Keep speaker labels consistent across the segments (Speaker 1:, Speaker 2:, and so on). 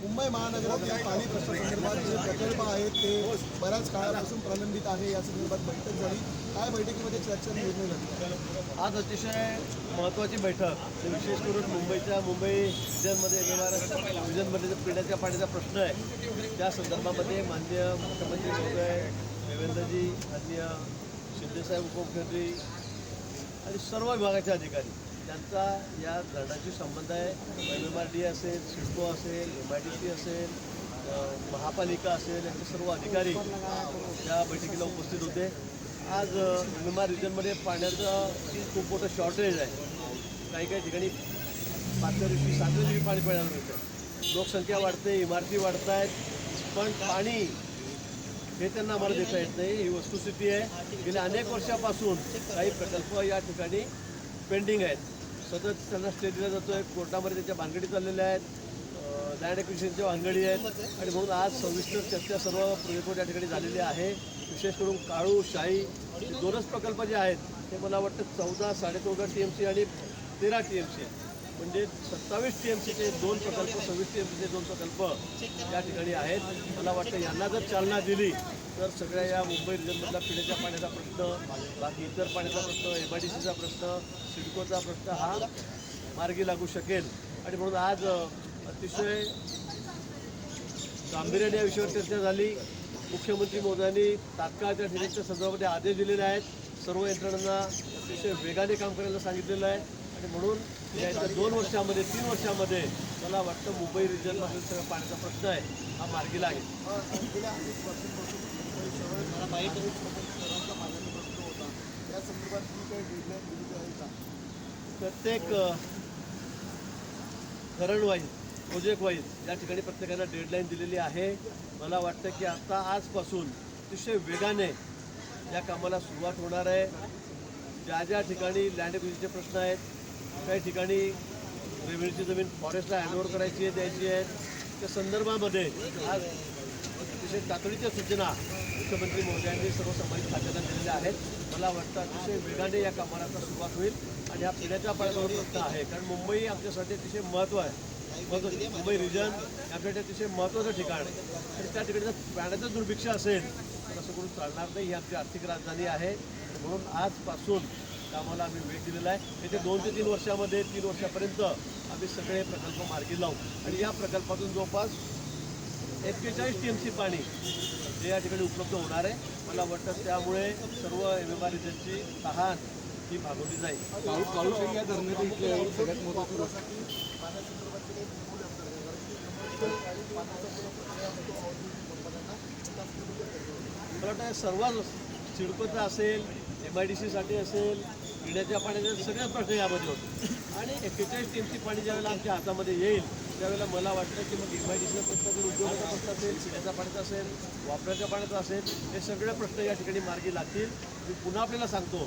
Speaker 1: मुंबई महानगरातील पाणी प्रश्नासंदर्भात जे प्रकल्प आहेत ते बऱ्याच काळापासून प्रलंबित आहे या संदर्भात बैठक झाली. काय बैठकीमध्ये चर्चा निर्णय झाले
Speaker 2: आज अतिशय महत्त्वाची बैठक. विशेष करून मुंबईच्या मुंबई विजनमध्ये येणाऱ्या विजनमध्ये जो पिण्याच्या पाण्याचा प्रश्न आहे त्या संदर्भामध्ये माननीय मुख्यमंत्री महोदय देवेंद्रजी माननीय शिंदेसाहेब उपमुख्यमंत्री आणि सर्व विभागाचे अधिकारी त्यांचा या धरणाशी संबंध आहे. एम एम आर डी असेल सिडको असेल एम आय डी सी असेल महापालिका असेल यांचे सर्व अधिकारी या बैठकीला उपस्थित होते. आज एम एम आर रिजनमध्ये पाण्याचं खूप मोठं शॉर्टेज आहे. काही काही ठिकाणी पाचव्या दिवशी सातव्या दिवशी पाणी पडायला मिळतं लोकसंख्या वाढते इमारती वाढत आहेत पण पाणी हे त्यांना आम्हाला देता येत नाही. ही वस्तुस्थिती आहे. गेल्या अनेक वर्षापासून काही प्रकल्प या ठिकाणी पेंडिंग आहेत. सतत त्यांना स्टे दिला जातो आहे कोर्टामध्ये त्यांच्या भानगडी चाललेल्या आहेत. लँड एक्विजिशनच्या भानगडी आहेत. आणि म्हणून आज सविस्तर चर्चा सर्व रिपोर्ट या ठिकाणी झालेली आहे. विशेष करून काळू शाही दोनच प्रकल्प जे आहेत ते मला वाटतं चौदा साडेचौदा टी एम सी आणि तेरा टी एम सी म्हणजे सत्तावीस टी एम सीचे दोन प्रकल्प सव्वीस टी एम सीचे दोन प्रकल्प या ठिकाणी आहेत. मला वाटतं यांना जर चालना दिली तर सगळ्या या मुंबई रिजनमधला पिण्याच्या पाण्याचा प्रश्न बाकी इतर पाण्याचा प्रश्न एम आय डी सीचा प्रश्न सिडकोचा प्रश्न हा मार्गी लागू शकेल. आणि म्हणून आज अतिशय गांभीर्याने या विषयावर चर्चा झाली. मुख्यमंत्री मोदयांनी तात्काळ त्या ठिकाणच्या संदर्भामध्ये आदेश दिलेले आहेत. सर्व यंत्रणांना अतिशय वेगाने काम करायला सांगितलेलं आहे. आणि म्हणून या येत्या दोन वर्षामध्ये तीन वर्षामध्ये मला वाटतं मुंबई रिजनमधील सगळं पाण्याचा प्रश्न आहे. हा मार्गी लागेल.
Speaker 1: गेल्या अनेक वर्षांपासून मुंबई शहर बाहेर शहरांचा पाण्याचा प्रश्न होता. या संदर्भात जी काही डेडलाईन दिलेली आहे का?
Speaker 2: प्रत्येक वाईज प्रोजेक्ट वाईज या ठिकाणी प्रत्येकाला डेडलाईन दिलेली आहे. मला वाटतं की आता आजपासून अतिशय वेगाने या कामाला सुरुवात होणार आहे. ज्या ज्या ठिकाणी लँड प्रश्न आहेत काही ठिकाणी रेव्हेन्यूची जमीन फॉरेस्टला हँडओव्हर करायची आहे द्यायची आहे. त्या संदर्भामध्ये आज अतिशय तातडीच्या सूचना मुख्यमंत्री महोदयांनी सर्व संबंधित खात्यांना दिलेल्या आहेत. मला वाटतं अतिशय वेगाने या कामाला आता सुरुवात होईल आणि हा पिण्याच्या पाण्याचा प्रश्न आहे. कारण मुंबई आमच्यासाठी अतिशय महत्त्व आहे. मुंबई रिजन आमच्यासाठी अतिशय महत्त्वाचं ठिकाण आहे. आणि त्या ठिकाणी जर पाण्याचं दुर्भिक्ष असेल तर असं करून चालणार नाही ही आमची आर्थिक राजधानी आहे. म्हणून आजपासून कामाला आम्ही वेळ दिलेला आहे. येत्या दोन ते तीन वर्षामध्ये तीन वर्षापर्यंत आम्ही सगळे प्रकल्प मार्गी लावू. आणि या प्रकल्पातून जवळपास एक्केचाळीस टी एम सी पाणी हे या ठिकाणी उपलब्ध होणार आहे. मला वाटतं त्यामुळे सर्व एम एम आर रिजनची तहान ही भागवली जाईल.
Speaker 3: या सगळ्यात
Speaker 1: जो
Speaker 2: मला वाटतं सर्व सिडकोचा असेल एम आय डी सीसाठी असेल पिण्याच्या पाण्याचे सगळे प्रश्न यामध्ये होते. आणि एक्केचाळीस टीमची पाणी ज्यावेळेला आमच्या हातामध्ये येईल त्यावेळेला मला वाटतं की मग एम प्रश्न असेल उद्योगाचा प्रश्न असेल पिण्याच्या पाण्याचा असेल वापराच्या पाण्याचा असेल हे सगळे प्रश्न या ठिकाणी मार्गी लागतील. मी पुन्हा आपल्याला सांगतो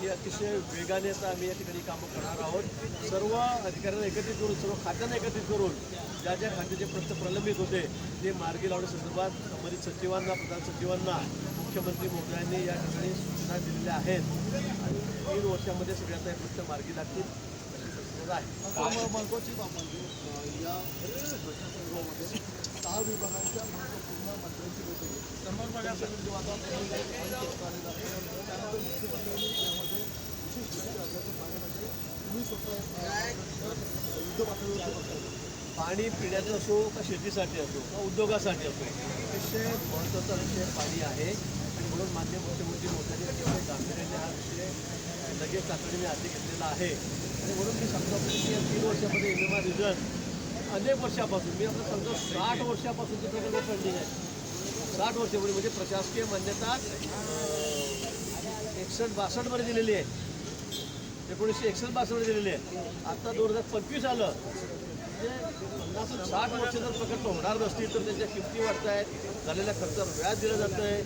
Speaker 2: की अतिशय वेगाने आता आम्ही या ठिकाणी कामं करणार आहोत. सर्व अधिकाऱ्यांना एकत्रित करून सर्व खात्यांना एकत्रित करून ज्या ज्या खात्याचे प्रश्न प्रलंबित होते ते मार्गी लावण्यासंदर्भात संबंधित सचिवांना प्रधान सचिवांना मुख्यमंत्री महोदयांनी या ठिकाणी सूचना दिलेल्या आहेत. आणि तीन वर्षामध्ये सगळ्यांचा हे प्रश्न मार्गी लागतील आहे.
Speaker 1: आता महत्वाची बाब म्हणजे या प्रश्नसंदर्भामध्ये सहा विभागांच्या महत्त्वपूर्ण मंत्र्यांची बैठक आहे
Speaker 2: आणि पिण्याचं असो का शेतीसाठी असो का उद्योगासाठी असो अतिशय महत्त्वाचा विषय पाणी आहे. आणि म्हणून मान्य मुख्यमंत्री मोदयांनी अतिशय गांभीर्याने हा विषय लगेच तातडीने हाती घेतलेला आहे. आणि म्हणून मी सांगतो की या तीन वर्षामध्ये एम एम आर रिझल्ट अनेक वर्षापासून मी आपलं सांगतो साठ वर्षापासून ते प्रकल्प पेंडिंग आहे. साठ वर्षापूर्वी म्हणजे प्रशासकीय मान्यता एकसष्ट बासष्टमध्ये दिलेली आहे. एकोणीसशे एकसष्ट बासष्टमध्ये दिलेली आहे. आता दोन हजार पंचवीस आलं. म्हणजे पन्नास साठ वर्ष जर प्रकल्प होणार नसतील तर त्याच्या किमती वाढत आहेत. झालेल्या खर्चावर व्याज दिलं जातं आहे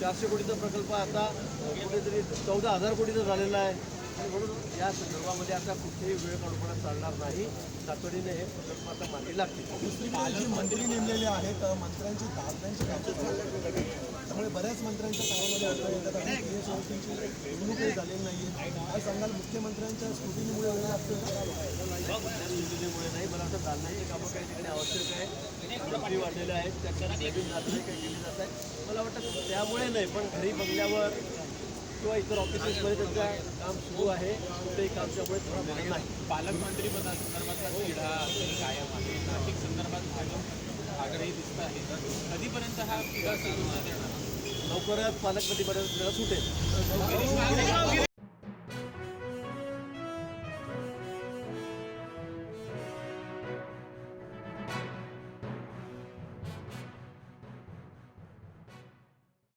Speaker 2: चारशे कोटीचा प्रकल्प आता कुठेतरी चौदा हजार कोटीचा झालेला आहे. आणि म्हणून या संदर्भामध्ये आता कुठेही वेळ काढूपणा चालणार नाही. तातडीने हे प्रकल्प आता मार्गी लागतील.
Speaker 1: दुसरीकडे जी मंत्री नेमलेली आहेत मंत्र्यांची कामं त्यामुळे बऱ्याच मंत्र्यांच्या कामामध्ये अडथळे येतात आणि ओळखींची निवडणूकही झालेली नाही आहे काय सांगाल मुख्यमंत्र्यांच्या स्क्रुटिनीमुळे वेळ लागतो
Speaker 2: योजनेमुळे नाही मला वाटतं दालनाची कामं काही ठिकाणी आवश्यक आहे. वाढलेल्या आहेत त्याच्यात नवीन काही केली जात आहेत. मला वाटतं त्यामुळे नाही पण घरी बंगल्यावर किंवा इतर ऑफिसेसमध्ये त्यांचं काम सुरू आहे कुठेही काम त्यामुळे थांबलेलं नाही
Speaker 4: पालकमंत्री पदासंदर्भातला तिढा तरी कायम आहे नाशिक संदर्भात भाजप आग्रही दिसत आहे कधीपर्यंत हा तिढा सुरू न देणार
Speaker 2: लवकरच पालकमंत्रीपर्यंत सुटेल